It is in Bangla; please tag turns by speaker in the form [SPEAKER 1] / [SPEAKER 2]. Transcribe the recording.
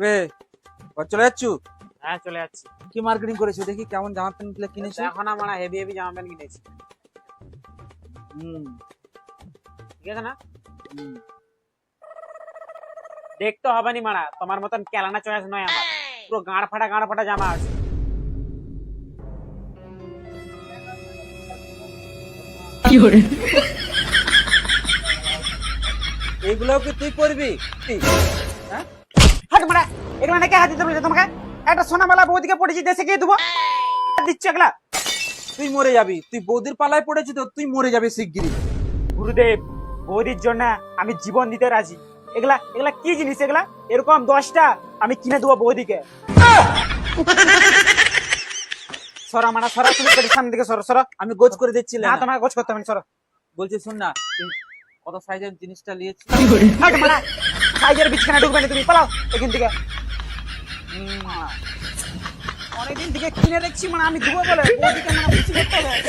[SPEAKER 1] বে ঘর চলে যাচ্ছ?
[SPEAKER 2] হ্যাঁ চলে যাচ্ছি।
[SPEAKER 1] কি মার্কেটিং করেছ? দেখি কেমন জামা প্যান্টগুলো কিনেছো?
[SPEAKER 2] এখন আমার হেভি হেভি জামা প্যান্ট কিনেছি।
[SPEAKER 1] হুম।
[SPEAKER 2] ঠিক আছে না?
[SPEAKER 1] হুম।
[SPEAKER 2] দেখতে হবে নি মারা। তোমার মতন কেলানা চয়েস নয় আমার। পুরো গাঁড় ফাটা গাঁড় ফাটা জামা আছে।
[SPEAKER 1] এইগুলো কি তুই করবি হ্যাঁ?
[SPEAKER 2] এগুলো নাকি হাত বলেছে তোমাকে? একটা সোনামালা বৌদিকে পড়েছি দেশে গিয়ে দেবো। দিচ্ছ এগুলা?
[SPEAKER 1] তুই মরে যাবি। তুই বৌদির পালায় পড়েছি তো তুই মরে যাবি শিগগিরই।
[SPEAKER 2] গুরুদেব বৌদির জন্য আমি জীবন দিতে রাজি। এগুলা এগুলা কি জিনিস এগুলা? এরকম দশটা আমি কিনে দেবো বৌদিকে। সরা মারা সরা তুমি সামনে দিকে সরো সরো।
[SPEAKER 1] আমি গোজ করে দিচ্ছি
[SPEAKER 2] না তোমার গোছ করতে হবে সরো।
[SPEAKER 1] বলছি শোন না কত সাইজের জিনিসটা নিয়েছি
[SPEAKER 2] সাইজের বিছখানা ঢুকবে তুমি, পালাও এখান থেকে। অনেকদিন থেকে কিনে দেখছি মানে আমি ধুবো বলে। ওদিকে মানে খুশি করতে হবে